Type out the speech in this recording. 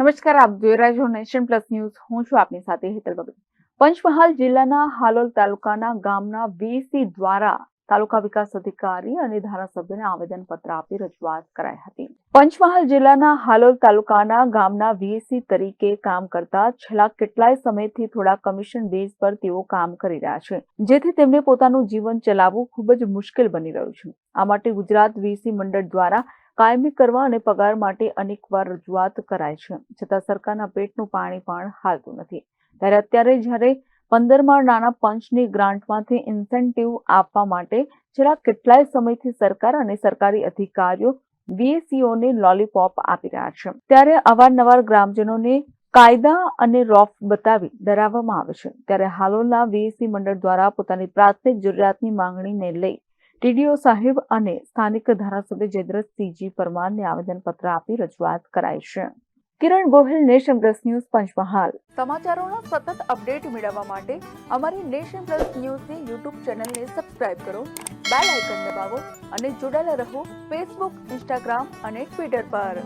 નમસ્કાર, આપ જોઈ નેશન પ્લસ ન્યૂઝ. હું છું આપની સાથે હેતલ બગડી પંચમહાલ જિલ્લાના હાલોલ તાલુકાના ગામના વીસી દ્વારા તાલુકા વિકાસ અધિકારી અને ધારાસભ્યને આવેદનપત્ર આપી રજૂઆત કરાઈ હતી. પંચમહાલ જિલ્લાના હાલોલ તાલુકાના ગામના વીસી તરીકે કામ કરતા છેલ્લા કેટલાય સમયથી થોડા કમિશન બેઝ પર તેઓ કામ કરી રહ્યા છે, જેથી તેમને પોતાનું જીવન ચલાવવું ખૂબ જ મુશ્કેલ બની રહ્યું છે. આ માટે ગુજરાત વીસી મંડળ દ્વારા કાયમી કરવા અને પગાર માટે અનેકવાર રજૂઆત કરાય છે. છતાં સરકારના પેટનું પાણી પણ હાલતું નથી. ત્યારે અત્યારે જ્યારે પંદરમાં નાના પંચની ગ્રાન્ટમાંથી ઇન્સેન્ટિવ આપવા માટે છેલ્લા કેટલાય સમયથી સરકાર અને સરકારી અધિકારીઓ વીએસીઓને લોલીપોપ આપી રહ્યા છે. ત્યારે અવારનવાર ગ્રામજનોને કાયદા અને રોફ બતાવી ડરાવવામાં આવે છે. ત્યારે હાલોલના વીએસી મંડળ દ્વારા પોતાની પ્રાથમિક જરૂરિયાતની માંગણીને લઈ ટીડીઓ સાહેબ અને સ્થાનિક ધારાસભ્ય જયદ્રથસિંહજી પરમારને આવેદનપત્ર આપી રજૂઆત કરાઈ છે. Kiran Gohil, nation plus news, Panchmahal. સમાચારોના સતત અપડેટ મેળવવા માટે અમારી નેશન પ્લસ ન્યૂઝની યુટ્યુબ ચેનલને સબસ્ક્રાઇબ કરો, બેલ આઇકન દબાવો અને જોડાયેલા રહો ફેસબુક, ઇન્સ્ટાગ્રામ અને ટ્વિટર પર.